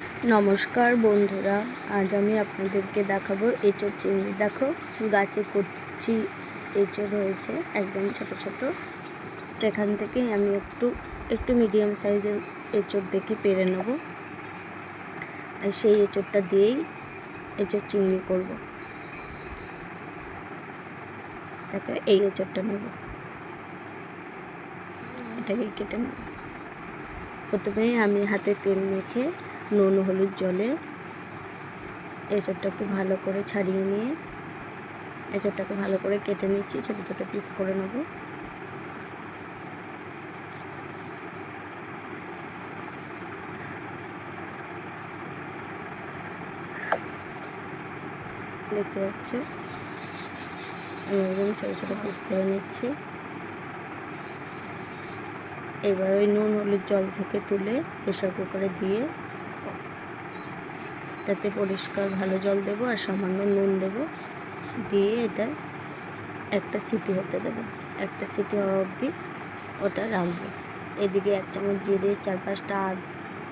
নমস্কার বন্ধুরা, আজ আমি আপনাদেরকে দেখাবো এঁচোড় চিংড়ি। দেখো, গাছে কচি এঁচোড় হয়েছে, একদম ছোট ছোট। সেখান থেকে আমি একটু একটু মিডিয়াম সাইজের এঁচোড় দেখে পেরে নেব। আর সেই এঁচোড়টা দিয়েই এঁচোড় চিংড়ি করব। দেখো, এই এঁচোড়টা নেব। এটাকে কেটে নেব। প্রথমে আমি হাতে তেল মেখে নুন, হলুদ জলে এঁচড়টাকে ভালো করে ছাড়িয়ে নিয়ে এঁচড়টাকে ভালো করে কেটে নিচ্ছি। ছোটো ছোটো পিস করে নেব। দেখতে পাচ্ছ? আমি একদম ছোটো ছোটো পিস করে নিচ্ছি। এবার ওই নুন, হলুদ জল থেকে তুলে প্রেশার কুকারে দিয়ে তাতে পরিষ্কার ভালো জল দেব আর সামান্য নুন দেব। দিয়ে এটা একটা সিটি হতে দেবো। একটা সিটি হওয়া অবধি ওটা রাখব। এদিকে এক চামচ জিরে, চার পাঁচটা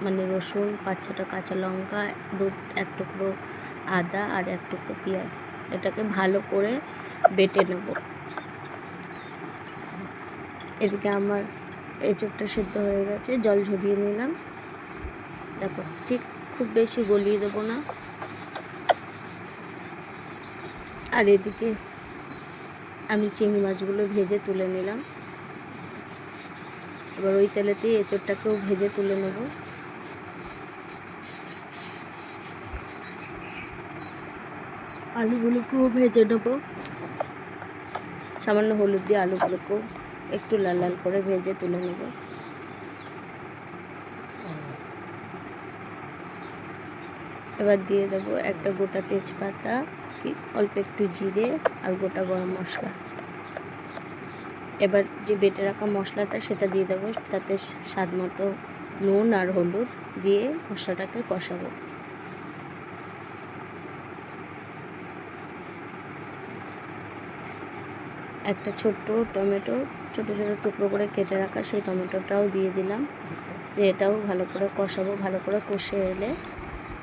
মানে রসুন, পাঁচ ছটা কাঁচা লঙ্কা, দু, এক টুকরো আদা আর এক টুকরো পেঁয়াজ। এটাকে ভালো করে বেটে নেব। এদিকে আমার এঁচোড়টা সেদ্ধ হয়ে গেছে, জল ঝরিয়ে নিলাম। দেখো ঠিক খুব বেশি গলিয়ে দেবো না। আর এদিকে আমি চিংড়ি মাছগুলো ভেজে তুলে নিলাম। এবার ওই তেলেতেই এঁচোড়টাকেও ভেজে তুলে নেব। আলুগুলোকেও ভেজে নেব। সামান্য হলুদ দিয়ে আলুগুলোকেও একটু লাল লাল করে ভেজে তুলে নেব। এবার দিয়ে দেবো একটা গোটা তেজপাতা অল্প একটু জিরে আর গোটা গরম মশলা। এবার যে বেটে রাখা মশলাটা সেটা দিয়ে দেবো, তাতে স্বাদ মতো নুন আর হলুদ দিয়ে মশলাটাকে কষাবো। একটা ছোট্ট টমেটো, ছোটো ছোটো টুকরো করে কেটে রাখা সেই টমেটোটাও দিয়ে দিলাম। এটাও ভালো করে কষাবো, ভালো করে কষে এলে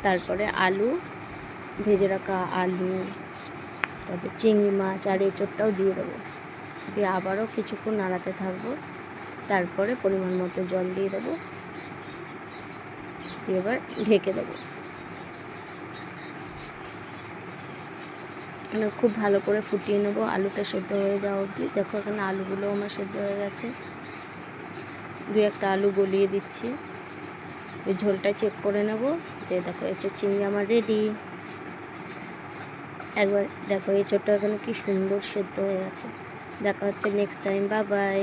তারপরে আলু, ভেজে রাখা আলু, তারপরে চিংড়ি মাছ আর এঁচোড়টাও দিয়ে দেবো। দিয়ে আবারও কিছুক্ষণ নাড়াতে থাকব। তারপরে পরিমাণ মতো জল দিয়ে দেবো। দিয়ে এবার ঢেকে দেবো। মানে খুব ভালো করে ফুটিয়ে নেব। আলুটা সেদ্ধ হয়ে যাওয়া অবধি। দেখো এখানে আলুগুলো আমার সেদ্ধ হয়ে গেছে। দু একটা আলু গলিয়ে দিচ্ছি। ওই ঝোলটা চেক করে নেব। যে দেখো এঁচোর চিংড়ি আমার রেডি একবার দেখো, এই এঁচোরটা এখানে কি সুন্দর সেদ্ধ হয়ে আছে দেখা হচ্ছে নেক্সট টাইম বা বাই